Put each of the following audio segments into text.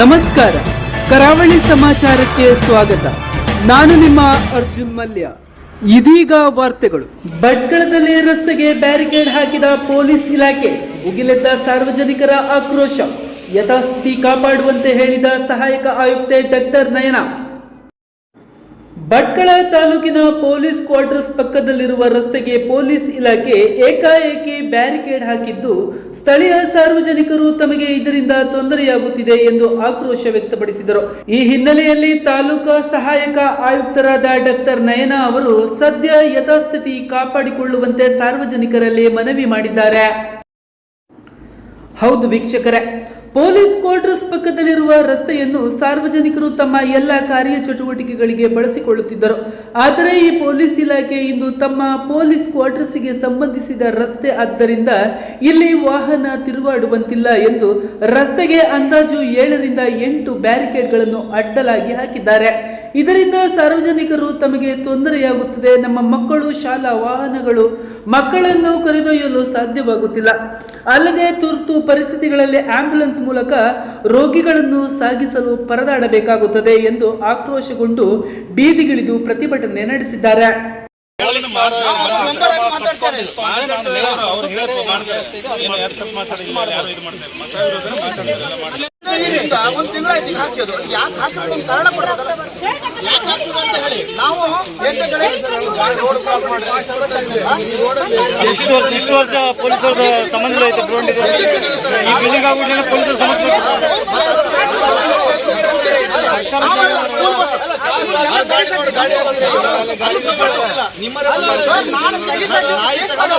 ನಮಸ್ಕಾರ. ಕರಾವಳಿ ಸಮಾಚಾರಕ್ಕೆ ಸ್ವಾಗತ. ನಾನು ನಿಮ್ಮ ಅರ್ಜುನ್ ಮಲ್ಯ. ಇದೀಗ ವಾರ್ತೆಗಳು. ಭಟ್ಕಳದಲ್ಲಿ ರಸ್ತೆಗೆ ಬ್ಯಾರಿಕೇಡ್ ಹಾಕಿದ ಪೊಲೀಸ್ ಇಲಾಖೆ ಉಗಿಲೆದ್ದ ಸಾರ್ವಜನಿಕರ ಆಕ್ರೋಶ. ಯಥಾಸ್ಥಿತಿ ಕಾಪಾಡುವಂತೆ ಹೇಳಿದ ಸಹಾಯಕ ಆಯುಕ್ತೆ ಡಾಕ್ಟರ್ ನಯನ. ಭಟ್ಕಳ ತಾಲೂಕಿನ ಪೊಲೀಸ್ ಕ್ವಾರ್ಟರ್ಸ್ ಪಕ್ಕದಲ್ಲಿರುವ ರಸ್ತೆಗೆ ಪೊಲೀಸ್ ಇಲಾಖೆ ಏಕಾಏಕಿ ಬ್ಯಾರಿಕೇಡ್ ಹಾಕಿದ್ದು, ಸ್ಥಳೀಯ ಸಾರ್ವಜನಿಕರು ತಮಗೆ ಇದರಿಂದ ತೊಂದರೆಯಾಗುತ್ತಿದೆ ಎಂದು ಆಕ್ರೋಶ ವ್ಯಕ್ತಪಡಿಸಿದರು. ಈ ಹಿನ್ನೆಲೆಯಲ್ಲಿ ತಾಲೂಕಾ ಸಹಾಯಕ ಆಯುಕ್ತರಾದ ಡಾಕ್ಟರ್ ನಯನ ಅವರು ಸದ್ಯ ಯಥಾಸ್ಥಿತಿ ಕಾಪಾಡಿಕೊಳ್ಳುವಂತೆ ಸಾರ್ವಜನಿಕರಲ್ಲಿ ಮನವಿ ಮಾಡಿದ್ದಾರೆ. ಹೌದು ವೀಕ್ಷಕರೇ, ಪೊಲೀಸ್ ಕ್ವಾರ್ಟರ್ಸ್ ಪಕ್ಕದಲ್ಲಿರುವ ರಸ್ತೆಯನ್ನು ಸಾರ್ವಜನಿಕರು ತಮ್ಮ ಎಲ್ಲ ಕಾರ್ಯ ಚಟುವಟಿಕೆಗಳಿಗೆ ಬಳಸಿಕೊಳ್ಳುತ್ತಿದ್ದರು. ಆದರೆ ಈ ಪೊಲೀಸ್ ಇಲಾಖೆ ಇಂದು ತಮ್ಮ ಪೊಲೀಸ್ ಕ್ವಾರ್ಟರ್ಸ್ಗೆ ಸಂಬಂಧಿಸಿದ ರಸ್ತೆ ಆದ್ದರಿಂದ ಇಲ್ಲಿ ವಾಹನ ತಿರುಗಾಡುವಂತಿಲ್ಲ ಎಂದು ರಸ್ತೆಗೆ ಅಂದಾಜು ಏಳರಿಂದ ಎಂಟು ಬ್ಯಾರಿಕೇಡ್ಗಳನ್ನು ಅಡ್ಡಲಾಗಿ ಹಾಕಿದ್ದಾರೆ. ಇದರಿಂದ ಸಾರ್ವಜನಿಕರು ತಮಗೆ ತೊಂದರೆಯಾಗುತ್ತದೆ. ನಮ್ಮ ಮಕ್ಕಳು, ಶಾಲಾ ವಾಹನಗಳು ಮಕ್ಕಳನ್ನು ಕರೆದೊಯ್ಯಲು ಸಾಧ್ಯವಾಗುತ್ತಿಲ್ಲ. ಅಲ್ಲದೆ ತುರ್ತು ಪರಿಸ್ಥಿತಿಗಳಲ್ಲಿ ಆಂಬ್ಯುಲೆನ್ಸ್ ಮೂಲಕ ರೋಗಿಗಳನ್ನು ಸಾಗಿಸಲು ಪರದಾಡಬೇಕಾಗುತ್ತದೆ ಎಂದು ಆಕ್ರೋಶಗೊಂಡು ಬೀದಿಗಿಳಿದು ಪ್ರತಿಭಟನೆ ನಡೆಸಿದ್ದಾರೆ. ಒಂದು ತಿಂಗಳಾಯ್ತು ಈಗ ಹಾಕಿದ್ರು ಯಾಕೆ ಹಾಕಿದ್ರು ಒಂದು ಕಾರಣ ಕೊಡ್ಬೇಕಲ್ಲ ಯಾಕೆ ಹಾಕಿದ್ರು ಅಂತ ಹೇಳಿ. ನಾವು ಏಕಗಳೇ ಇಷ್ಟು ವರ್ಷ ಪೊಲೀಸರ ವರ್ಷ ಪೊಲೀಸರದ ಸಂಬಂಧ ಐತೆ? ಗ್ರೌಂಡ್ ಇದೆ ಈ ಬಿಲ್ಡಿಂಗ್ ಆಗ್ಬಿಟ್ಟು ಪೊಲೀಸರ ಸಂಬಂಧ ಸ್ಕೂಲ್ ಬಸ್ ನಾನು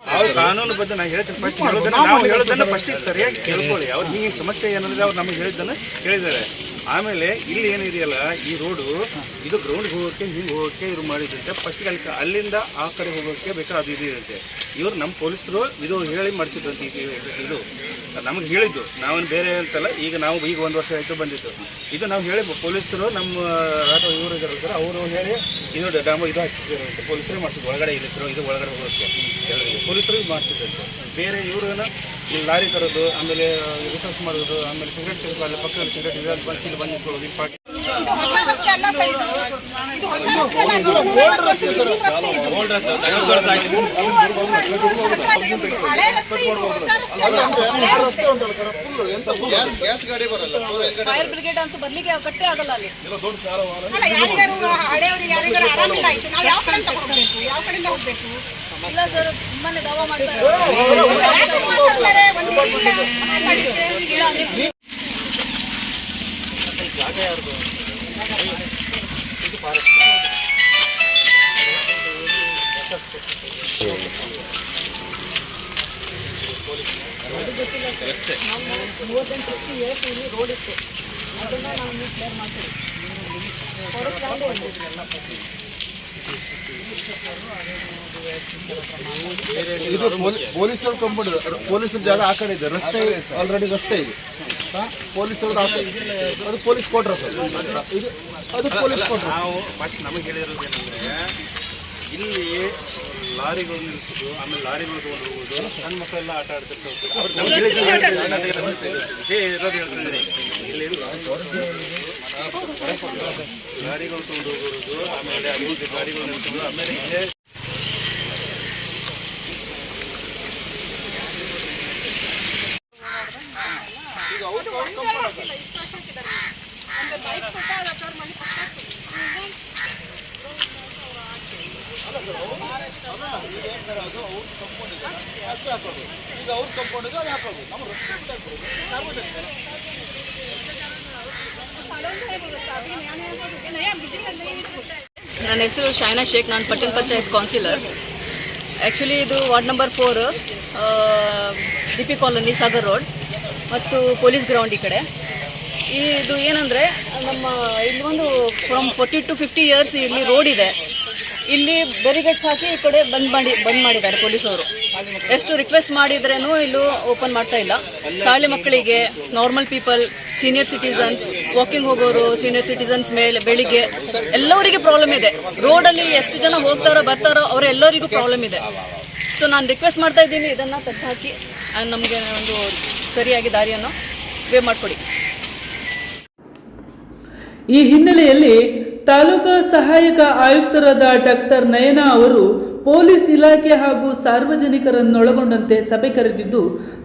ಅವ್ರು ಕಾನೂನು ಬದ್ಧ ನಾನು ಹೇಳ್ತೀನಿ. ಫಸ್ಟ್ ಹೇಳೋದನ್ನ ನಾವು ಹೇಳೋದನ್ನ ಫಸ್ಟ್ ಸರಿಯಾಗಿ ಕೇಳ್ಕೊಳ್ಳಿ. ಅವ್ರು ಈಗಿನ ಸಮಸ್ಯೆ ಏನಂದ್ರೆ ಅವ್ರು ನಮಗೆ ಹೇಳಿದ್ದನ್ನು ಹೇಳಿದ್ದಾರೆ ಆಮೇಲೆ ಇಲ್ಲಿ ಏನಿದೆಯಲ್ಲ ಈ ರೋಡು ಇದು ಗ್ರೌಂಡ್ ಹೋಗೋಕ್ಕೆ ಹಿಂಗೆ ಹೋಗೋಕ್ಕೆ ಇದು ಮಾಡಿದಂತೆ. ಫಸ್ಟ್ ಅಲ್ಲಿ ಅಲ್ಲಿಂದ ಆ ಕಡೆ ಹೋಗೋಕ್ಕೆ ಬೇಕಾದ್ರೆ ಅದು ಇದು ಇರುತ್ತೆ. ಇವ್ರು ನಮ್ಮ ಪೊಲೀಸರು ಇದು ಹೇಳಿ ಮಾಡಿಸಿದ್ದಂತ ಇದು ನಮಗೆ ಹೇಳಿದ್ದು. ನಾವೇನು ಬೇರೆ ಅಂತಲ್ಲ, ಈಗ ನಾವು ಈಗ ಒಂದು ವರ್ಷ ಆಯಿತು ಬಂದಿದ್ದು. ಇದು ನಾವು ಹೇಳಿ ಪೊಲೀಸರು ನಮ್ಮ ರಾಟೋ ಇವರು ಇದ್ದಾರೆ ಅವರು ಹೇಳಿ ಇದು ಡಾಮ್ ಇದು ಹಾಕಿಸಿದಂತೆ ಪೊಲೀಸರೇ ಮಾಡಿಸಿದ್ರು. ಒಳಗಡೆ ಇಲ್ಲಿದ್ರು, ಇದು ಒಳಗಡೆ ಹೋಗುತ್ತೆ ಪೊಲೀಸರು ಮಾಡಿಸಿದ್ರು ಬೇರೆ ಇವ್ರನ್ನ ಇಲ್ಲಿ ಲಾರಿ ತರೋದು, ಆಮೇಲೆ ರಿಸರ್ಚ್ ಮಾಡೋದು, ಆಮೇಲೆ ಸಿಗರೇಟ್ ಸಿಗುತ್ತೆ ಪಕ್ಕದಲ್ಲಿ ಸಿಗರೇಟ್ ಇದೆ ಬಂದು ಇಲ್ಲಿ ಬಂದು ನಿಂತ್ಕೊಳ್ಳೋದು ಫೈರ್ ಬ್ರಿಗೇಡ್ ಅಂತ ಬರ್ಲಿಕ್ಕೆ ಕಟ್ಟೆ ಆಗಲ್ಲ ಅಲ್ಲಿ ಅಲ್ಲ, ಯಾರಿಗಾರು ಹಳೆಯವ್ರಿಗೆ ಯಾರಿಗಾರು ಆರಾಮಿಲ್ಲ ಆಯ್ತು ನಾವು ಯಾವ ಕಡೆಯಿಂದ ಹೋಗ್ಬೇಕು ಯಾವ ಕಡೆಯಿಂದ ಹೋಗ್ಬೇಕು ಇಲ್ಲ ಸರ್ ತುಂಬಾನೇ ದಾವ ಮಾಡ್ತಾರೆ ಯಾಕೆ ಮಾತಾಡ್ತಾರೆ? ಒಂದು ಇದಿಲ್ಲ. ಇಲ್ಲ, ನೀವು- ಇದು ಪೊಲೀಸರು ಕಂಪೌಂಡ್ ಪೊಲೀಸರ ಜಾಗ ಆ ಕಡೆ ಇದೆ. ರಸ್ತೆ ಆಲ್ರೆಡಿ ರಸ್ತೆ ಇದೆ. ಪೊಲೀಸರು ಅದು ಪೊಲೀಸ್ ಕೊಟ್ರ ಸರ್ ಇದು ಅದು ಪೊಲೀಸ್ ಕೊಟ್ರ ನಾವು ಬಟ್ ನಮಗೆ ಹೇಳಿರೋದು ಏನಂದ್ರೆ ಇಲ್ಲಿ ಲಾರಿಗಳು ನಿಲ್ಲಿಸೋದು ಆಮೇಲೆ ಲಾರಿಗಳು ತಗೊಂಡು ಹೋಗೋದು ಸಣ್ಣ ಮಕ್ಕಳೆಲ್ಲ ಆಟ ಆಡ್ತಿರ್ತಾರೆ. ಇರೋದು ಇಲ್ಲಿ ಗಾಡಿಗಳು ತಗೊಂಡು ಹೋಗೋದು ಆಮೇಲೆ ಅಭಿವೃದ್ಧಿ ಗಾಡಿಗಳು ನಿಲ್ಲಿಸೋದು ಆಮೇಲೆ ಇಲ್ಲೇ ಒಂದು ಬೈಕ್ ಕೊಟ್ಟ ಅದು ಅದ್ರ ಮನೆ ಪಕ್ಕ ಹಾಕ್ಬೇಕು. ಈಗ ಅವ್ರು ಕಂಪೌಂಡಿಗೆ ಅದು ಹಾಕೋದು ನಮ್ಮ ರಸ್ತೆ ಬಿಟ್ಟು ಹಾಕೋದು. ನನ್ನ ಹೆಸರು ಶೈನಾ ಶೇಖ್, ನಾನು ಪಟೇಲ್ ಪಂಚಾಯತ್ ಕೌನ್ಸಿಲರ್. ಆ್ಯಕ್ಚುಲಿ ಇದು ward number four D P colony Sagar road ಮತ್ತು ಪೊಲೀಸ್ ಗ್ರೌಂಡ್ ಈ ಕಡೆ. ಇದು ಏನಂದರೆ, ನಮ್ಮ ಇಲ್ಲಿ ಒಂದು from forty to fifty years ಇಲ್ಲಿ ರೋಡ್ ಇದೆ. ಇಲ್ಲಿ ಬ್ಯಾರಿಗೇಡ್ಸ್ ಹಾಕಿ ಈ ಕಡೆ ಬಂದ್ ಮಾಡಿ, ಬಂದ್ ಮಾಡಿದ್ದಾರೆ ಪೊಲೀಸವರು. ಎಷ್ಟು ರಿಕ್ವೆಸ್ಟ್ ಮಾಡಿದ್ರೇನು ಇಲ್ಲೂ ಓಪನ್ ಮಾಡ್ತಾ ಇಲ್ಲ. ಶಾಲೆ ಮಕ್ಕಳಿಗೆ normal people senior citizens walking ಹೋಗೋರು ಸೀನಿಯರ್ ಸಿಟಿಸನ್ಸ್ ಮೇಲೆ ಬೆಳಿಗ್ಗೆ ಎಲ್ಲರಿಗೆ ಪ್ರಾಬ್ಲಮ್ ಇದೆ. ರೋಡಲ್ಲಿ ಎಷ್ಟು ಜನ ಹೋಗ್ತಾರೋ ಬರ್ತಾರೋ ಅವರೆಲ್ಲರಿಗೂ ಪ್ರಾಬ್ಲಮ್ ಇದೆ. ಸೊ ನಾನು ರಿಕ್ವೆಸ್ಟ್ ಮಾಡ್ತಾ ಇದ್ದೀನಿ, ಇದನ್ನು ತೆಗೆದು ಹಾಕಿ ನಮಗೆ ಒಂದು ಸರಿಯಾಗಿ ದಾರಿಯನ್ನು ವೇ ಮಾಡಿಕೊಡಿ. ಈ ಹಿನ್ನೆಲೆಯಲ್ಲಿ ತಾಲೂಕಾ ಸಹಾಯಕ ಆಯುಕ್ತರಾದ ಡಾಕ್ಟರ್ ನಯನ ಅವರು ಪೊಲೀಸ್ ಇಲಾಖೆ ಹಾಗೂ ಸಾರ್ವಜನಿಕರನ್ನೊಳಗೊಂಡಂತೆ ಸಭೆ ಕರೆದಿದ್ದು,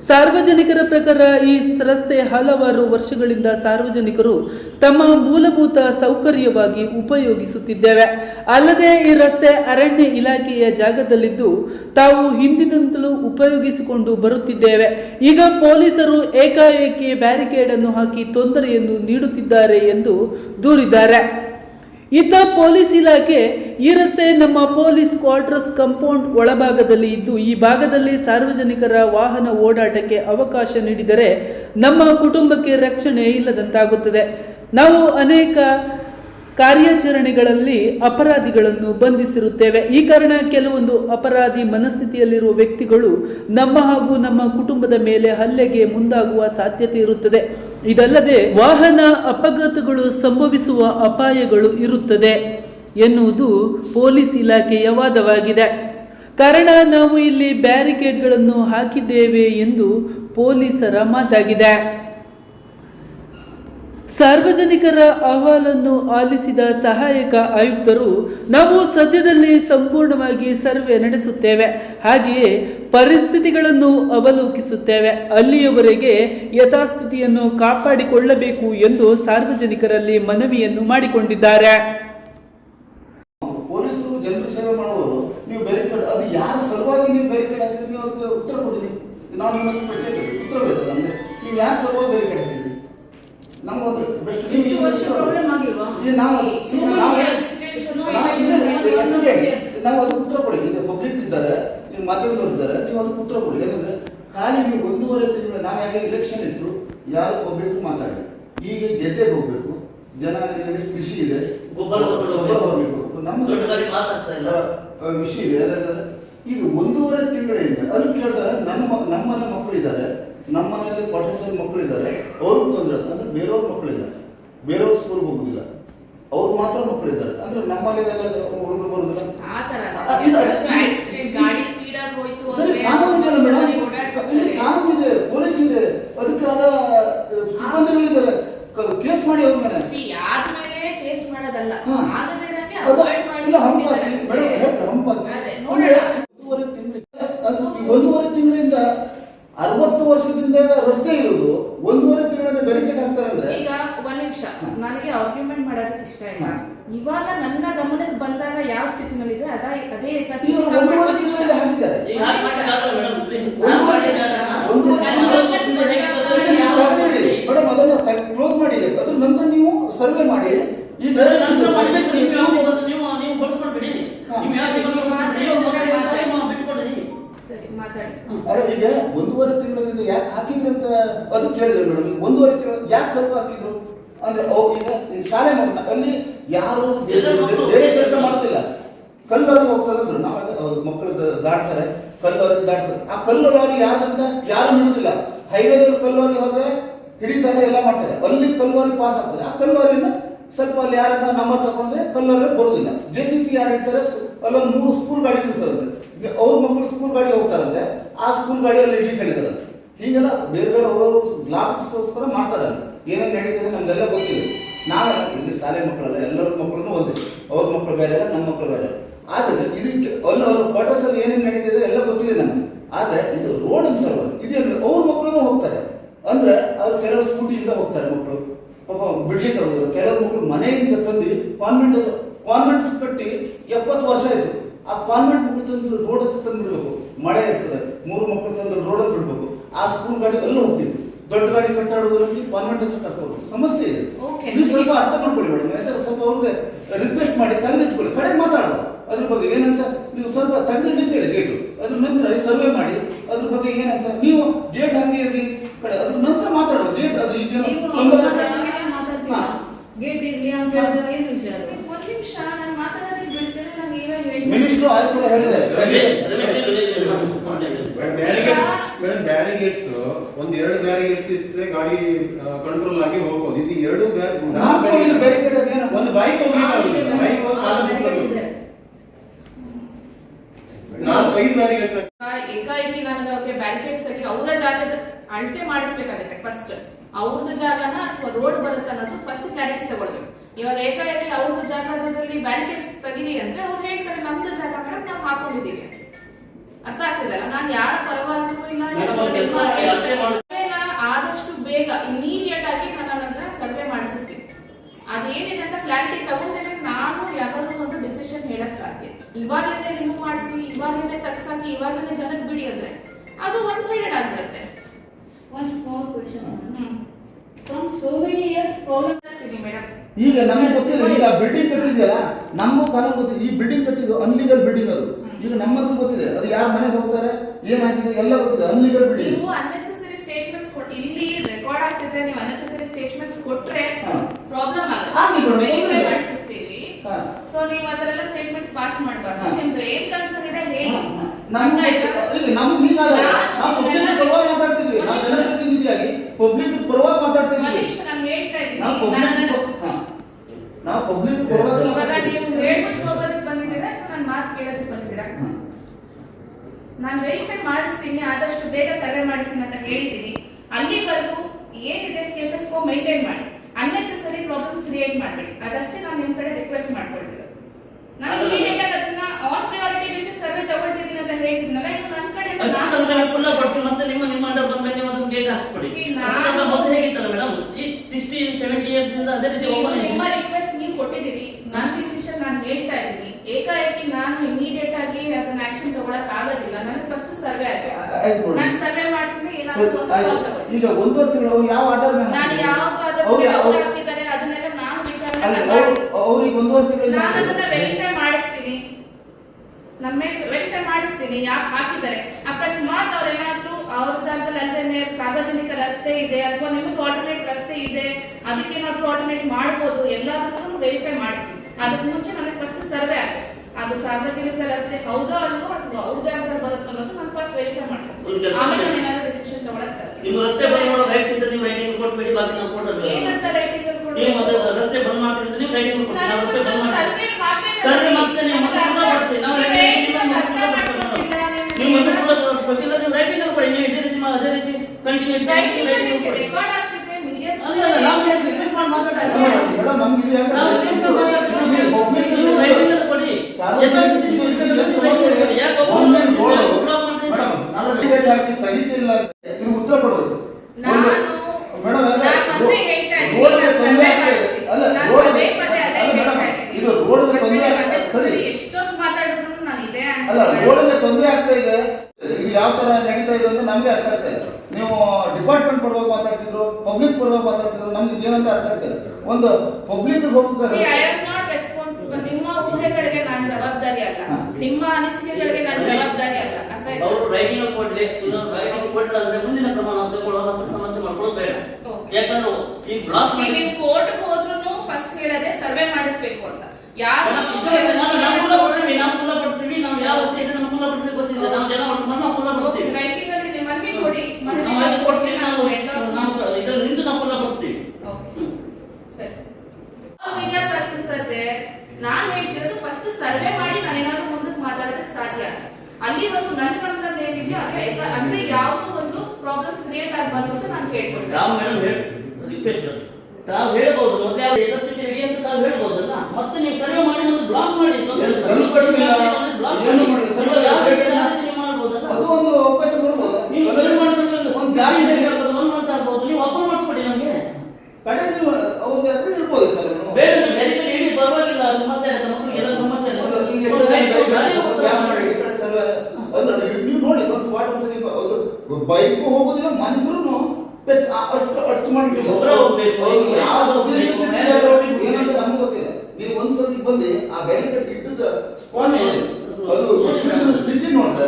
ಸಾರ್ವಜನಿಕರ ಪ್ರಕಾರ ಈ ರಸ್ತೆ ಹಲವಾರು ವರ್ಷಗಳಿಂದ ಸಾರ್ವಜನಿಕರು ತಮ್ಮ ಮೂಲಭೂತ ಸೌಕರ್ಯವಾಗಿ ಉಪಯೋಗಿಸುತ್ತಿದ್ದೇವೆ. ಅಲ್ಲದೆ ಈ ರಸ್ತೆ ಅರಣ್ಯ ಇಲಾಖೆಯ ಜಾಗದಲ್ಲಿದ್ದು, ತಾವು ಹಿಂದಿನಿಂದಲೂ ಉಪಯೋಗಿಸಿಕೊಂಡು ಬರುತ್ತಿದ್ದೇವೆ. ಈಗ ಪೊಲೀಸರು ಏಕಾಏಕಿ ಬ್ಯಾರಿಕೇಡ್ ಅನ್ನು ಹಾಕಿ ತೊಂದರೆಯನ್ನು ನೀಡುತ್ತಿದ್ದಾರೆ ಎಂದು ದೂರಿದ್ದಾರೆ. ಇತ್ತ ಪೊಲೀಸ್ ಇಲಾಖೆ ಈ ರಸ್ತೆ ನಮ್ಮ ಪೊಲೀಸ್ ಕ್ವಾರ್ಟರ್ಸ್ ಕಂಪೌಂಡ್ ಒಳಭಾಗದಲ್ಲಿ ಇದ್ದು, ಈ ಭಾಗದಲ್ಲಿ ಸಾರ್ವಜನಿಕರ ವಾಹನ ಓಡಾಟಕ್ಕೆ ಅವಕಾಶ ನೀಡಿದರೆ ನಮ್ಮ ಕುಟುಂಬಕ್ಕೆ ರಕ್ಷಣೆ ಇಲ್ಲದಂತಾಗುತ್ತದೆ. ನಾವು ಅನೇಕ ಕಾರ್ಯಾಚರಣೆಗಳಲ್ಲಿ ಅಪರಾಧಿಗಳನ್ನು ಬಂಧಿಸಿರುತ್ತೇವೆ. ಈ ಕಾರಣ ಕೆಲವೊಂದು ಅಪರಾಧಿ ಮನಸ್ಥಿತಿಯಲ್ಲಿರುವ ವ್ಯಕ್ತಿಗಳು ನಮ್ಮ ಹಾಗೂ ನಮ್ಮ ಕುಟುಂಬದ ಮೇಲೆ ಹಲ್ಲೆಗೆ ಮುಂದಾಗುವ ಸಾಧ್ಯತೆ ಇರುತ್ತದೆ. ಇದಲ್ಲದೆ ವಾಹನ ಅಪಘಾತಗಳು ಸಂಭವಿಸುವ ಅಪಾಯಗಳು ಇರುತ್ತದೆ ಎನ್ನುವುದು ಪೊಲೀಸ್ ಇಲಾಖೆಯ ವಾದವಾಗಿದೆ. ಕಾರಣ ನಾವು ಇಲ್ಲಿ ಬ್ಯಾರಿಕೇಡ್ಗಳನ್ನು ಹಾಕಿದ್ದೇವೆ ಎಂದು ಪೊಲೀಸರ ಮಾತಾಗಿದೆ. ಸಾರ್ವಜನಿಕರ ಅಹವಾಲನ್ನು ಆಲಿಸಿದ ಸಹಾಯಕ ಆಯುಕ್ತರು, ನಾವು ಸದ್ಯದಲ್ಲಿ ಸಂಪೂರ್ಣವಾಗಿ ಸರ್ವೆ ನಡೆಸುತ್ತೇವೆ. ಹಾಗೆಯೇ ಪರಿಸ್ಥಿತಿಗಳನ್ನು ಅವಲೋಕಿಸುತ್ತೇವೆ. ಅಲ್ಲಿಯವರೆಗೆ ಯಥಾಸ್ಥಿತಿಯನ್ನು ಕಾಪಾಡಿಕೊಳ್ಳಬೇಕು ಎಂದು ಸಾರ್ವಜನಿಕರಲ್ಲಿ ಮನವಿಯನ್ನು ಮಾಡಿಕೊಂಡಿದ್ದಾರೆ. ಉತ್ತರ ಕೊಡಿ ನಾನು ಪ್ರಶ್ನೆ. ಉತ್ತರ ಬೇಕು ನೀವು ಯಾರ ಸಲುವಾಗಿ ಬ್ಯಾರಿಕೇಡ್ ನಮ್ಗೊಂದು ಬೆಸ್ಟ್ ಇಷ್ಟು ವರ್ಷ ಪ್ರಾಬ್ಲಮ್ ಆಗಿಲ್ವಾ? ನಾವು ನಾವು- ಅದಕ್ಕೆ ಉತ್ತರ ಕೊಡಿ. ಈಗ ಪಬ್ಲಿಕ್ ಇದ್ದಾರೆ ನೀವು ಮಾಧ್ಯಮದವ್ರು ಇದ್ದಾರೆ ನೀವು ಅದಕ್ಕೆ ಉತ್ತರ ಕೊಡಿ. ಯಾಕಂದ್ರೆ ಖಾಲಿ ನೀವು ಒಂದೂವರೆ ತಿಂಗಳು ನಾವು ಯಾಕೆ ಇಲೆಕ್ಷನ್ ಇತ್ತು ಯಾರು ಪಬ್ಲಿಕ್ ಮಾತಾಡಿ ಈಗ ಗೆದ್ದೆ ಹೋಗ್ಬೇಕು. ಜನ ಕೃಷಿ ಇದೆ. ಗೊಬ್ಬರ ಹೋಗ್ಬೇಕು. ನಮ್ಮ ನಮ್ಗೆ ವಿಷಯ ಇದೆ. ಯಾಕಂದ್ರೆ ಈಗ ಒಂದೂವರೆ ತಿಂಗಳಿಂದ ಅದು ಕೇಳ್ತಾರೆ ನಮ್ಮ ನಮ್ಮನೆ ಮಕ್ಕಳಿದ್ದಾರೆ. ನಮ್ಮ ಮನೆಯಲ್ಲಿ ಕ್ವಾರ್ಟರ್ಸಲ್ಲಿ ಮಕ್ಕಳಿದ್ದಾರೆ ಅವ್ರಿಗೆ ತೊಂದರೆ ಅಂದ್ರೆ ಬೇರೆಯವ್ರ ಮಕ್ಕಳಿಲ್ಲ. ಬೇರೆಯವ್ರ ಸ್ಕೂಲ್ಗೆ ಹೋಗುದಿಲ್ಲ. ಅವ್ರು ಮಾತ್ರ ಮಕ್ಕಳಿದ್ದಾರೆ. ಅಂದ್ರೆ ನಮ್ಮಲ್ಲಿ ಹುಡುಗರು ಬರುದಿಲ್ಲ. ಇದು- ಸರಿ ಕಾನೂನು ಪೊಲೀಸ್ ಮೇಡಮ್ ಇಲ್ಲಿ. ಕಾನೂನು ಇದೆ ಪೊಲೀಸ್ ಇದೆ. ಅದಕ್ಕಾದ ಸಿಬ್ಬಂದಿಗಳಿದ್ದಾರೆ. ಕೇಸ್ ಮಾಡಿ ಅವ್ರ ಮೇಲೆ. ಕೇಸ್ ಮಾಡೋದಲ್ಲ ಹಾ. ಆಗದಿರಂಗೆ ಅದು- ಅವಾಯ್ಡ್ ಮಾಡಿ ಇಲ್ಲ, ಹಂಪ್ ಹೋಗ್ತಿದ್ದಾರೆ ಹಾಕಿ, ಅಷ್ಟೇ. ಮೇಡಮ್, ಹೇಳ್ರಿ, ಹಂಪ್ ಹಾಕಿ. ಅದೇ ಅಂದ್ರೆ ನೋಡೋಣ ಒಂದೂವರೆ ತಿಂಗಳಿಗೆ ಅದು ಈ ಒಂದೂವರೆ ತಿಂಗಳಿಂದ ಅರವತ್ತು ವರ್ಷದಿಂದ ರಸ್ತೆ ಇರೋದು ಒಂದೂವರೆ ತಿಂಗಳಿಂದ ಬ್ಯಾರಿಕೇಡ್ ಹಾಕ್ತಾರೆ ಅಂದ್ರೆ ಈಗ ಒಂದ್ ನಿಮಿಷ ನನಗೆ ಆರ್ಗ್ಯುಮೆಂಟ್ ಮಾಡೋದಕ್ಕೆ ಇಷ್ಟ ಇಲ್ಲ ಹಾ. ಇವಾಗ ನನ್ನ ಗಮನಕ್ಕೆ ಬಂದಾಗ ಯಾವ ಸ್ಥಿತಿನಲ್ಲಿದೆ ಅದ ಅದೇ ಈಗ ಯಥಾಸ್ಥಿತಿ ಒಂದೂವರೆ ಕಾಪಾಡ್ಕೊಳ್ಳೋದು ತಿಂಗಳಿಂದ ಇಷ್ಟ. ಹಾಕಿದ್ದಾರೆ ಈಗ ಹಾಗೆ ಮಾಡಿದ್ದಾರಲ್ಲ ಮೇಡಮ್ ಪ್ಲೀಸ್ ಒಂದೂವರೆ ಒಂದೂವರೆ ಒಂದೂವರೆ ಮೇಡಮ್ ಅದನ್ನ ಕ್ಲೋಸ್ ಮಾಡಿ ಅದ್ರ ನಂತರ ನೀವು ಸರ್ವೆ ಮಾಡಿ. ಈ ಸರ್ವೆ ನಂತರ ಮಾಡಬೇಕು ನೀವು ಯಾವ ಬಂದ್ರೆ ನೀವು ನೀವು ಬಳಸ್ಕೊಂಡ್ಬಿಡಿ ನೀವು ಯಾಕೆ ಅರೆ ಈಗ ಒಂದೂವರೆ ತಿಂಗಳಿಂದ ಯಾಕೆ ಹಾಕಿದ್ರು ಅಂತ ಅದು ಕೇಳಿದ್ರು ಮೇಡಮ್. ಒಂದೂವರೆ ತಿಂಗಳು ಯಾಕೆ ಸ್ವಲ್ಪ ಹಾಕಿದ್ರು? ಅಂದ್ರೆ ಈಗ ಶಾಲೆ ಮಕ್ಕಳ ಅಲ್ಲಿ ಯಾರು ಬೇರೆ ಕೆಲಸ ಮಾಡೋದಿಲ್ಲ. ಕಲ್ಲವರು ಹೋಗ್ತಾರಂದ್ರು ನಾವು ಮಕ್ಕಳು ದಾಟ್ತಾರೆ. ಕಲ್ಲವರು ದಾಟ್ತಾರೆ. ಆ ಕಲ್ಲವರು ಯಾರಂತ ಯಾರು ನೋಡುದಿಲ್ಲ. ಹೈವೇದಲ್ಲಿ ಕಲ್ಲವರಿಗೆ ಹೋದ್ರೆ ಹಿಡಿತಾರೆ ಎಲ್ಲ ಮಾಡ್ತಾರೆ. ಅಲ್ಲಿ ಕಲ್ಲೋರಿ ಪಾಸ್ ಆಗ್ತದೆ. ಆ ಕಲ್ಲೋರಿನ ಸ್ವಲ್ಪ ಅಲ್ಲಿ ಯಾರಾದ್ರೂ ನಂಬರ್ ತಗೊಂಡ್ರೆ ಕಲ್ಲೋರಿ ಬರೋದಿಲ್ಲ. ಜೆ ಸಿ ಪಿ ಯಾರು ಇರ್ತಾರೆ ಅಲ್ಲೊಂದು ಮೂರು ಸ್ಕೂಲ್ ಗಾಡಿ ನಿಲ್ತಾರಂತೆ ಅವ್ರ ಮಕ್ಕಳು ಸ್ಕೂಲ್ ಗಾಡಿ ಹೋಗ್ತಾರಂತೆ. ಆ ಸ್ಕೂಲ್ ಗಾಡಿಯಲ್ಲಿ ಇಡ್ಲಿಕ್ಕೆ ಹೇಳಿದಾರಂತೆ. ಹೀಗೆಲ್ಲ ಬೇರೆ ಬೇರೆ ಅವರು ಲಾಭಕ್ಕೋಸ್ಕರ ಮಾಡ್ತಾರೆ. ಏನೇನು ನಡೀತದೆ ನಮ್ಗೆಲ್ಲ ಗೊತ್ತಿದೆ ನಾನು ಇಲ್ಲಿ ಶಾಲೆ ಮಕ್ಕಳಲ್ಲ ಎಲ್ಲರ ಮಕ್ಕಳನ್ನು ಒಂದೇ. ಅವ್ರ ಮಕ್ಕಳು ಬೇರೆ ಅಲ್ಲ, ನಮ್ಮ ಮಕ್ಕಳು ಬೇರೆ ಆದರೆ ಇದಕ್ಕೆ ಅಲ್ಲಿ ಅವ್ರ ಅಲ್ಲಿ ಏನೇನು ನಡೀತಿದೆ ಎಲ್ಲ ಗೊತ್ತಿದೆ ನಮಗೆ. ಆದ್ರೆ ಇದು ರೋಡಿನ ಸಲುವಾಗಿ ಇದೇನು ಅವ್ರ ಮಕ್ಕಳನ್ನು ಹೋಗ್ತಾರೆ. ಅಂದ್ರೆ ಅವ್ರು ಕೆಲವು ಸ್ಕೂಟಿಯಿಂದ ಹೋಗ್ತಾರೆ ಮಕ್ಕಳು. ಪಾಪ ಬಿಡ್ಲಿಕ್ಕೆ ಆಗೋದಿಲ್ಲ. ಕೆಲವು ಮಕ್ಕಳು ಮನೆಯಿಂದ ತಂದು ಕಾನ್ವೆಂಟ್ ಕಾನ್ವೆಂಟ್ ಕಟ್ಟಿ ಎಪ್ಪತ್ತು ವರ್ಷ ಆಯ್ತು. ಆ ಕಾನ್ವೆಂಟ್ ಮಕ್ಕಳು ತಂದು ರೋಡ್ ಹತ್ರ ತಂದು ಬಿಡ್ಬೇಕು ಮಳೆ ಇರ್ತದೆ. ಮೂರು ಮಕ್ಕಳು ತಂದು ರೋಡಲ್ಲಿ ಬಿಡ್ಬೇಕು. ಆ ಸ್ಕೂಲ್ ಗಾಡಿ ಎಲ್ಲ ಹೋಗ್ತಿತ್ತು. ದೊಡ್ಡ ಗಾಡಿ ಕಟ್ಟಾಡೋದ್ರಲ್ಲಿ ಕಾನ್ವೆಂಟ್ ಹತ್ರ ಕರ್ಕೊಂಡು ಸಮಸ್ಯೆ ಇದೆ. ನೀವು ಸ್ವಲ್ಪ ಅರ್ಥ ಮಾಡ್ಕೊಳ್ಳಿ ಮೇಡಮ್. ಹೆಸರು ಸ್ವಲ್ಪ ಅವ್ರಿಗೆ ರಿಕ್ವೆಸ್ಟ್ ಮಾಡಿ ತೆಗೆದಿಟ್ಕೊಳ್ಳಿ. ಕಡೆ ಮಾತಾಡುವ ಅದ್ರ ಬಗ್ಗೆ ಏನಂತ ನೀವು ಸ್ವಲ್ಪ ತೆಗೆದಿಡ್ಲಿಕ್ಕೆ ಹೇಳಿ ಗೇಟು ಅದ್ರ ನಂತರ ಸರ್ವೆ ಮಾಡಿ. ಅದ್ರ ಬಗ್ಗೆ ಏನಂತ ನೀವು ಗೇಟ್ ಹಂಗೆ ಇರಲಿ. ಅದ್ರ ನಂತರ ಮಾತಾಡುವ ಗೇಟ್ ಅದು ಈಗ ಗೇಟ್. ಇರ್ಲಿ ಅಂತ ಹೇಳಿದ್ರೆ ಏನು ವಿಚಾರ? ಒಂದ್ ನಿಮಿಷ ನಾನು ಮಾತಾಡೋದಕ್ಕೆ ನಾನು ಬ್ಯಾರಿಗೇಡ್ಸ್ ಒಂದ್ ಎರಡು ಬ್ಯಾರಿಗೇಟ್ಸ್ ಇದ್ರೆ ಗಾಡಿ ಕಂಟ್ರೋಲ್ ಆಗಿ ಹೋಗ್ಬೋದು. ಇದು ಎರಡು ಬ್ಯಾರಿಗೇಟ್? ಒಂದು ಬೈಕ್ ಹೋಗ್ಲಿಕ್ಕೆ ಬೈಕ್ ನಾಲ್ಕು ಐದು ಬ್ಯಾರಿಗೇಡ್ ಏಕಾಏಕಿ ನನಗೆ ಅವ್ರಿಗೆ ಬ್ಯಾರಿಕೇಡ್ಸ್ ಆಗಿ ಅವರ ಜಾಗದ ಅಳತೆ ಮಾಡಿಸ್ಬೇಕಾಗುತ್ತೆ ಫಸ್ಟ್ ಅವ್ರದ್ದು ಜಾಗನ ಅಥವಾ ರೋಡ್ ಬರುತ್ತೆ ಅನ್ನೋದು ಫಸ್ಟ್ ಕ್ಲಾರಿಟಿ ತಗೊಳ್ಬೇಕು ಇವಾಗ ಏಕಾಏಕಿ ಅವ್ರದ್ದು ಜಾಗದಲ್ಲಿ ಬ್ಯಾರಿಕೇಡ್ಸ್ ತೆಗೀರಿ ಅಂದ್ರೆ ಅವ್ರು ಹೇಳ್ತಾರೆ ನಮ್ದು ಜಾಗ ಮೇಡಮ್ ನಾವು ಹಾಕೊಂಡಿದ್ದೀವಿ. ಅರ್ಥ ಆಗ್ತದಲ್ಲ? ನಾನು ಯಾರ ಪರವಾಗಿಯೂ ಇಲ್ಲ ಆದಷ್ಟು ಬೇಗ ಇಮಿಡಿಯೇಟ್ ಆಗಿ ನಾನು ಅದನ್ನ ಸರ್ವೆ ಮಾಡಿಸ್ತೀನಿ ಅದೇನಿದೆ ಅಂತ ಕ್ಲಾರಿಟಿ ತಗೊಂಡ್ರೆ ನಾನು ಯಾವ್ದಾದ್ರು ಒಂದು ಡಿಸಿಷನ್ ಹೇಳಕ್ ಸಾಧ್ಯ. ಇವಾಗಲೇ ರಿಮೂವ್ ಮಾಡಿಸಿ ಇವಾಗಲೇ ತಗ್ಸಾಕಿ ಇವಾಗಲೇ ಜನಕ್ಕೆ ಬಿಡಿ ಅಂದ್ರೆ ಅದು ಒನ್ ಸೈಡೆಡ್ ಆಗ್ಬಿಡುತ್ತೆ. One small question hmm. So many years problem madam. ಈಗ ನಮಗೆ ಗೊತ್ತಿಲ್ಲ ಈಗ ಬಿಲ್ಡಿಂಗ್ ಕಟ್ಟಿದೆಯಲ್ಲ ನಮ್ಮ ಕಾನೂನು ಗೊತ್ತಿದೆ ಈ ಬಿಲ್ಡಿಂಗ್ ಕಟ್ಟಿದ್ದು ಅನ್ಲೀಗಲ್ ಬಿಲ್ಡಿಂಗ್ ಅದು. ಈಗ ನಮ್ಮ ಹತ್ರ ಗೊತ್ತಿದೆ ಅದು ಯಾರ ಮನೆಗೆ ಹೋಗ್ತಾರೆ ಏನಾಗಿದೆ ಎಲ್ಲ ಗೊತ್ತಿದೆ ಅನ್ಲೀಗಲ್ ಬಿಲ್ಡಿಂಗ್ ನೀವು ಅನ್ನೆಸೆಸರಿ ಸ್ಟೇಟ್ಮೆಂಟ್ಸ್ ಕೊಟ್ಟು ಇಲ್ಲಿ ರೆಕಾರ್ಡ್ ಆಗ್ತಿದ್ರೆ ನೀವು ಅನ್ನೆಸೆಸರಿ ಸ್ಟೇಟ್ಮೆಂಟ್ಸ್ ಕೊಟ್ರೆ ಪ್ರಾಬ್ಲಮ್ ಆಗುತ್ತೆ. ಸೊ ನೀವು ಅದರೆಲ್ಲ ಸ್ಟೇಟ್ಮೆಂಟ್ಸ್ ಪಾಸ್ ಮಾಡಬಾರ್ದು. ನಿಮ್ದು ಏನ್ ಕನ್ಸರ್ನ್ ಇದೆ ಹೇಳಿ. ನಮ್ಗೆ? ಈಗ ನಮ್ಗೆ ಹೀಗಾಗ ನಾವು ಪಬ್ಲಿಕ್ ಪರವಾಗಿ ಮಾತಾಡ್ತಿದ್ವಿ. ನಾವು. ಜನಪ್ರತಿನಿಧಿಯಾಗಿ ಪಬ್ಲಿಕ್ ಪರವಾಗಿ ಮಾತಾಡ್ತಿದ್ವಿ. ನಾನು ಹೇಳ್ತಾ ಇದ್ದೀನಿ. ನಾವು ಪಬ್ಲಿಕ್ ಪರವಾಗಿ ಇವಾಗ ನೀವು ಹೇಳ್ಬಿಟ್ಟು ಹೋಗೋದಕ್ಕೆ ಬಂದಿದ್ದೀರಾ ಅಥವಾ ನಾನು ಮಾತು ಕೇಳೋದಕ್ಕೆ ಬಂದಿದ್ದೀರಾ? ನಾನು ವೆರಿಫೈ ಮಾಡಿಸ್ತೀನಿ ಆದಷ್ಟು ಬೇಗ ಸರ್ವೆ ಮಾಡಿಸ್ತೀನಿ ಅಂತ ಹೇಳಿದ್ದೀನಿ ಅಲ್ಲಿವರೆಗೂ ಏನಿದೆ ಸ್ಟೇಟಸ್ ಕೋ ಮೈಂಟೈನ್ ಮಾಡಿ. ಅನ್ನೆಸೆಸರಿ ಪ್ರಾಬ್ಲಮ್ಸ್ ಕ್ರಿಯೇಟ್ ಮಾಡಬೇಡಿ. ಅದಷ್ಟೇ ನಾನು ನಿಮ್ಮ ಕಡೆ ರಿಕ್ವೆಸ್ಟ್ ಮಾಡ್ಕೊಳ್ತೀನಿ. ನಾನು ಅದನ್ನ- ಇಮಿಡಿಯೇಟ್ ಆಗಿ ಅದನ್ನ ಆನ್ ಪ್ರಯಾರಿಟಿ ಬೇಸಿಸ್ ಸರ್ವೆ ತಗೊಳ್ತಿದ್ದೀನಿ ಅಂತ ಹೇಳ್ತೀನಲ್ಲ ಇದು ನನ್ನ ಕಡೆ ನಾನು ಫುಲ್ಲ ಪಡಿಸಿ ಮತ್ತೆ ನಿಮ್ಮ ನಿಮ್ಮ ಅಂಡರ್ ಬಂದ್ಮೇಲೆ ನೀವು ಅದನ್ನ ಡೇಟ್ ಹಾಕ್ಸ್ಬಿಡಿ. ನಾನು- ಮೊದಲು ಹೇಗಿತ್ತಲ್ಲ ಮೇಡಮ್ ಈ ಸಿಕ್ಸ್ಟಿ ಸೆವೆಂಟಿ ಇಯರ್ಸ್ ಇಂದ ಅದೇ ರೀತಿ ಓಪನ್ ನಿಮ್ಮ ರಿಕ್ವೆಸ್ಟ್ ನೀವು ಕೊಟ್ಟಿದ್ದೀರಿ ನನ್ನ ಡಿಸಿಷನ್ ನಾನು ಹೇಳ್ತಾ ಇದ್ದೀನಿ ಏಕಾಏಕಿ ನಾನು ಇಮಿಡಿಯೇಟ್ ಆಗಿ ಅದನ್ನ ಆಕ್ಷನ್ ತಗೊಳಕ್ ಆಗೋದಿಲ್ಲ. ನನಗೆ ಫಸ್ಟ್ ಸರ್ವೆ ಆಗ್ಬೇಕು ಆಯ್ತು ನಾನು ಸರ್ವೆ ಮಾಡಿಸಿದ್ರೆ ಏನಾದ್ರು ಒಂದು ಆಯ್ತು. ತಗೊಳ್ಳಿ. ಈಗ ಒಂದೂವರೆ ತಿಂಗಳು ಅವ್ರು ಯಾವ ಆಧಾರ ನಾನು ಯಾವ ಅವ್ರು ಅವ್ರು ಹಾಕಿದ್ದಾರೆ ಅದನ್ನೆಲ್ಲ ನಾನು ವಿಚಾರಣೆ ಮಾಡಿ ಅವ್ರು- ಅವ್ರಿಗೆ ಒಂದೂವರೆ ನಾನು ಅದನ್ನ ವೆರಿಫೈ ಮಾಡಿಸ್ತೀನಿ. ನಮ್ಮ ಮೇಲೆ ವೆರಿಫೈ ಮಾಡಿಸ್ತೀನಿ ಯಾಕೆ ಹಾಕಿದ್ದಾರೆ. ಅಕಸ್ಮಾತ್ ಅವ್ರೇನಾದ್ರೂ ಅವ್ರ ಜಾಗದಲ್ಲಿ ಅಲ್ಲದೆ ಸಾರ್ವಜನಿಕ ರಸ್ತೆ ಇದೆ ಅಥವಾ ನಿಮಗೆ ಆಲ್ಟರ್ನೇಟ್ ರಸ್ತೆ ಇದೆ ಅದಕ್ಕೇನಾದ್ರೂ ಆಲ್ಟರ್ನೇಟ್ ಮಾಡ್ಬೋದು ಎಲ್ಲಾದ್ರೂ ವೆರಿಫೈ ಮಾಡಿಸ್ತೀನಿ. ಅದಕ್ಕೆ ಮುಂಚೆ ನನಗೆ ಫಸ್ಟ್ ಸರ್ವೆ ಆಗಬೇಕು. ಅದು ಸಾರ್ವಜನಿಕ ರಸ್ತೆ ಹೌದಾ ಅಲ್ವೋ ಅಥವಾ ಅವ್ರ ಜಾಗದಲ್ಲಿ ಬರುತ್ತೆ ಅನ್ನೋದು ನಾನು ಫಸ್ಟ್ ವೆರಿಫೈ ಮಾಡ್ತೀನಿ. ಆಮೇಲೆ. ನಾನು ಏನಾದ್ರು ಡಿಸಿಷನ್ ತಗೊಳಕ್ ಸರ್ ನಿಮ್ಮ ರಸ್ತೆ ಬಂದ್ ಮಾಡೋ ರೈಟ್ಸ್ ಇದ್ರೆ ನೀವು ರೈಟಿಂಗ್ ಬಾಕಿ ನಾವು ಕೊಡೋದು ಏನಂತ ರೈಟಿಂಗ್ ನೀವು ಮತ್ತೆ ರಸ್ತೆ ಬಂದ್ ಮಾಡ್ತೀರಿ ಅಂತ ನೀವು ರೈಟಿಂಗ್ ಕೊಡ್ತೀವಿ ನಾವು ರಸ್ತೆ ಬಂದ್ ಮಾಡ್ತೀವಿ ಸರ್ವೆ ಮತ್ತೆ ನೀವು ಮತ್ತೆ ಕೂಡ ಬರ್ತೀವಿ ನಾವು ರೈಟಿಂಗ್ ನೀವು ಮತ್ತೆ ಕೂಡ ತೋರಿಸ್ಬೇಕು. ಇಲ್ಲ ನೀವು ರೈಟಿಂಗ್ ಅಲ್ಲಿ ಕೊಡಿ. ನೀವು ಇದೇ ರೀತಿ ಅದೇ ರೀತಿ ಕಂಟಿನ್ಯೂ ರೈಟಿಂಗ್ ಕೊಡಿ ರೆಕಾರ್ಡ್ ಆಗ್ತಿದೆ ಮೀಡಿಯಾ ಅಲ್ಲ ನಾವು ರಿಕ್ವೆಸ್ಟ್ ಮಾಡಿ ಮಾತಾಡ್ತೀವಿ ಮೇಡಮ್ ನಮ್ಗೆ ಯಾಕೆ- ನಾವು ರಿಕ್ವೆಸ್ಟ್ ಮಾಡಿ ಮಾತಾಡ್ತೀವಿ. ಇದು ನೀವು public ನೀವು ರೈಟಿಂಗ್ ಅಲ್ಲಿ ಕೊಡಿ ಎಲ್ಲ ಸಾರ್ವಜನಿಕ ರೀತಿ ಇದು- ಇದು ನೀವು ಸಮಸ್ಯೆ ಇದೆ. ರೈಟಿಂಗ್ ಯಾಕೆ ಒಬ್ಬ ಒಂದೇ ಒಬ್ಬ ರೋಡು. ಒಬ್ಬ ಒಬ್ಬ ಮೇಡಮ್, ನಾನು ಟಿಕೆಟ್ ಹಾಕಿ ತೆಗಿತಿಲ್ಲ ನೀವು ಉತ್ತರ ಕೊಡೋದು ನಾನು ಮೇಡಮ್ ನಾನು ಒಂದೇ ಹೇಳ್ತಾ ಇದ್ದೀನಿ, ರೋಡ್ಗೆ ನಾನು ತೊಂದರೆ ಸರ್ವೆ ಆಗ್ತದೆ. ಮಾಡಿಸ್ತೀನಿ. ಅಲ್ಲ ನಾನು ರೋಡ್ಗೆ- ಪದೇ ಪದೇ ಅದೇ ಅಲ್ಲ ಹೇಳ್ತಾ ಮೇಡಮ್, ಇದ್ದೀನಿ. ಇದು ರೋಡ್ಗೆ ಮತ್ತೆ ತೊಂದರೆ ನೀವು ಆಗ್ತದೆ. ಸರಿ unnecessary ಎಷ್ಟೊತ್ತು ಮಾತಾಡಿದ್ರು ನಾನು ಇದೇ ಅಲ್ಲ ಆನ್ಸರ್ ಮಾಡೋದು. ರೋಡ್ಗೆ ತೊಂದರೆ ಆಗ್ತಾ ಇದೆ ಇದು ಯಾವ ತರ ನಡೀತಾ ಇದೆ ಅಂತ ನಮ್ಗೆ ಅರ್ಥ ಆಗ್ತಾ ಇಲ್ಲ ನೀವು ಡಿಪಾರ್ಟ್ಮೆಂಟ್ ಪರವಾಗಿ ಮಾತಾಡ್ತಿದ್ರು ಪಬ್ಲಿಕ್ ಪರವಾಗಿ ಮಾತಾಡ್ತಿದ್ರು ನಮ್ಗೆ ಇದೇನಂತ ಅರ್ಥ ಆಗ್ತಾ ಇಲ್ಲ ಒಂದು ಪಬ್ಲಿಕ್ See, I ಹೋಗ್ಬೇಕಾದ್ರೆ am not responsible. ನಿಮ್ಮ ಊಹೆಗಳಿಗೆ ನಾನು ಜವಾಬ್ದಾರಿ ಅಲ್ಲ ಹಾ. ನಿಮ್ಮ ಅನಿಸಿಕೆಗಳಿಗೆ ನಾನು ಜವಾಬ್ದಾರಿ ಅಲ್ಲ. ಅಂತ? ಅವರು ರೈಟಿಂಗ್ ಕೊಡ್ಲಿ ರೈಟಿಂಗ್ ಕೊಡ್ಲಿಲ್ಲ ಅಂದ್ರೆ ಮುಂದಿನ ಕ್ರಮ ನಾವು ತಗೊಳ್ಳುವಂತ ಸಮಸ್ಯೆ ಮಾಡ್ಕೊಳ್ಳೋದು ಬೇಡ. ಯಾಕಂದ್ರೆ ಈ ಬ್ಲಾಕ್ ನೀವು ಕೋರ್ಟ್ ಹೋದ್ರೂ ಫಸ್ಟ್ ಹೇಳದೆ ಸರ್ವೆ ಮಾಡಿಸ್ಬೇಕು ಅಂತ. ಯಾರು ನಾನು ಹೇಳ್ತಿರೋದು ಫಸ್ಟ್ ಸರ್ವೆ ಮಾಡಿ ನಾನು ಏನಾದ್ರು ಸಾಧ್ಯ. ಅಲ್ಲಿವರೆಗೂ ನನ್ನ ಗಮನದಲ್ಲಿ ಏನಿದೆಯೋ ಅದೇ ಅಂದ್ರೆ ಯಾವುದು ಒಂದು ಪ್ರಾಬ್ಲಮ್ಸ್ ಕ್ರಿಯೇಟ್ ಆಗಬಾರ್ದು ಅಂತ ನಾನು ಕೇಳ್ಕೊಂಡೆ ತಾವು ಮೇಡಮ್ ರಿಕ್ವೆಸ್ಟ್ ತಾವು ಹೇಳ್ಬೋದು ಮತ್ತೆ ಯಾವ ಯಥಾಸ್ಥಿತಿ ಇಡಿ ಅಂತ ತಾವು ಹೇಳ್ಬೋದಲ್ಲ? ಮತ್ತೆ ನೀವು ಸರ್ವೆ ಮಾಡಿ ಒಂದು ಬ್ಲಾಕ್ ಮಾಡಿ ಏನು ಮಾಡಿ ಸರ್ವೆ ಸರ್ವೆ ಯಾವ ರೀತಿ ಬೇಡ. ಯಾವ ರೀತಿ ಮಾಡ್ಬೋದಲ್ಲ ಅದು ಒಂದು ಅವಕಾಶ ಕೊಡ್ಬೋದು ನೀವು ಸರ್ವೆ ಮಾಡ್ಕೊಂಡು ಒಂದು ಜಾಸ್ತಿ ಒಂದು ಮಂತ್ ಆಗ್ಬೋದು ನೀವು ಓಪನ್ ಮಾಡಿಸ್ಕೊಡಿ ನಮಗೆ ಕಡೆ ನೀವು ಅವ್ರಿಗೆ ಹತ್ರ ಇಡ್ಬೋದು ಸರ್ ನೀವು. ಬೇಡ ನೀವು ಬೇರೆ ಕಡೆ ಇಡಿ ಪರವಾಗಿಲ್ಲ ಸಮಸ್ಯೆ ಆಗುತ್ತೆ ಮಕ್ಕಳಿಗೆ ಎಲ್ಲ ಸಮಸ್ಯೆ ಒಂದು ಆಗುತ್ತೆ ಹಿಂಗೆ ಒಂದು ಸೈಡ್ ಸೈಡ್ ಗಾಡಿ ಗಾಡಿ ಹೋಗ್ಬೋದು, ಯಾವ ಮಾಡಿ, ಈ ಕಡೆ ಸರ್ವೆ ಅದು ಅದು ನೀವು ನೋಡಿ ಒಂದು ಸ್ಪಾಟ್ ಅಂತ ನೀವು ಅದು ಬೈಕು ಹೋಗುದಿಲ್ಲ ಮನುಷ್ಯರು ಟಚ್ ಅಷ್ಟು ಅಷ್ಟು ಮಾಡಿ ಒಬ್ರೇ ಹೋಗ್ಬೇಕು, ಯಾವ ಉದ್ದೇಶಕ್ಕೆ ಮೇಲೆ ಇಟ್ಟಿದ್ದಾರೋ ಏನಂತ ನಮ್ಗೆ ಗೊತ್ತಿಲ್ಲ. ನೀವು ಒಂದ್ಸತಿ ಬಂದು ಆ ಬೈಕ್ ಇಟ್ಟದ ಸ್ಪಾಟ್ ನೋಡಿ. ಅದು ಇಟ್ಟಿದ್ದ ಸ್ಥಿತಿ ನೋಡ್ರೆ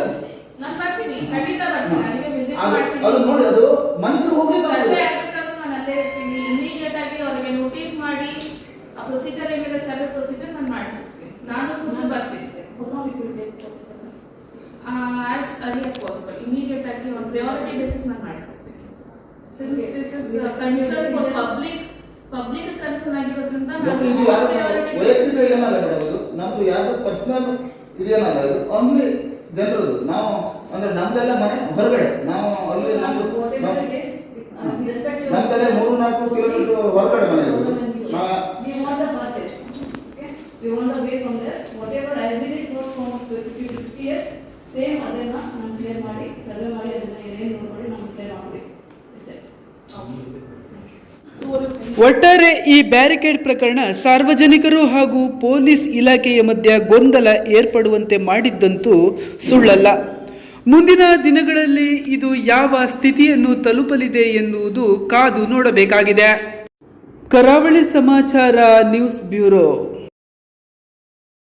ನಾನು ಬರ್ತೀನಿ ಖಂಡಿತ ಬರ್ತೀನಿ ಅಲ್ಲಿಗೆ ವಿಸಿಟ್ ಅದು ಮಾಡ್ತೀನಿ. ಅದು ನೋಡಿ ಅದು ಮನುಷ್ಯರು ಹೋಗ್ಲಿಲ್ಲ ಸರ್ವೆ ಆಗ್ಬೇಕಾದ್ರೂ ನಾನು ಅಲ್ಲೇ ಇರ್ತೀನಿ ಇಮಿಡಿಯೇಟ್ ಆಗಿ ಅವರಿಗೆ ನೋಟಿಸ್ ಮಾಡಿ ಆ ಪ್ರೊಸೀಜರ್ ಏನಿದೆ ಸರ್ವೆ ಪ್ರೊಸೀಜರ್ ನಾನು ಮಾಡಿಸ್ತೀನಿ. ನಾನು ಖುದ್ದು ಬರ್ತೀನಿ. As long take? ಬೇಸಿಸ್ ಮೇಲೆ ಮಾಡಿಸ್ತೀನಿ since this is concern for public public concern ಆಗಿರೋದ್ರಿಂದ ಮತ್ತೆ ಇದು ಯಾರು ವೈಯಕ್ತಿಕ ಏನಲ್ಲ ಮೇಡಮ್ ಇದು ನಮ್ದು ಯಾವ್ದು ಪರ್ಸನಲ್ ಇದೇನಲ್ಲ ಇದು ಓನ್ಲಿ ಜನರದು ನಾವು ಅಂದ್ರೆ ನಮ್ದೆಲ್ಲ ಮನೆ ಹೊರಗಡೆ ನಾವು ಅಲ್ಲಿ ನಮ್ದು. ನಮ್ದೆಲ್ಲ ಮೂರು ನಾಲ್ಕು ಕಿಲೋಮೀಟರ್ ಹೊರಗಡೆ ಮನೆ ಇರೋದು We want the path. Okay? We want the way from there. Whatever as it is work from fifty to sixty years, same ಅದನ್ನ ನಾನು ಕ್ಲಿಯರ್ ಮಾಡಿ, ಸರ್ವೆ ಮಾಡಿ ಅದನ್ನ ಏನೇನು ನೋಡ್ಕೊಂಡು ನಾನು ಕ್ಲಿಯರ್ ಮಾಡಿ ಒಟ್ಟಾರೆ ಈ ಬ್ಯಾರಿಕೇಡ್ ಪ್ರಕರಣ ಸಾರ್ವಜನಿಕರು ಹಾಗೂ ಪೊಲೀಸ್ ಇಲಾಖೆಯ ಮಧ್ಯ ಗೊಂದಲ ಏರ್ಪಡುವಂತೆ ಮಾಡಿದ್ದಂತೂ ಸುಳ್ಳಲ್ಲ. ಮುಂದಿನ ದಿನಗಳಲ್ಲಿ ಇದು ಯಾವ ಸ್ಥಿತಿಯನ್ನು ತಲುಪಲಿದೆ ಎನ್ನುವುದು ಕಾದು ನೋಡಬೇಕಾಗಿದೆ. ಕರಾವಳಿ ಸಮಾಚಾರ ನ್ಯೂಸ್ ಬ್ಯೂರೋ.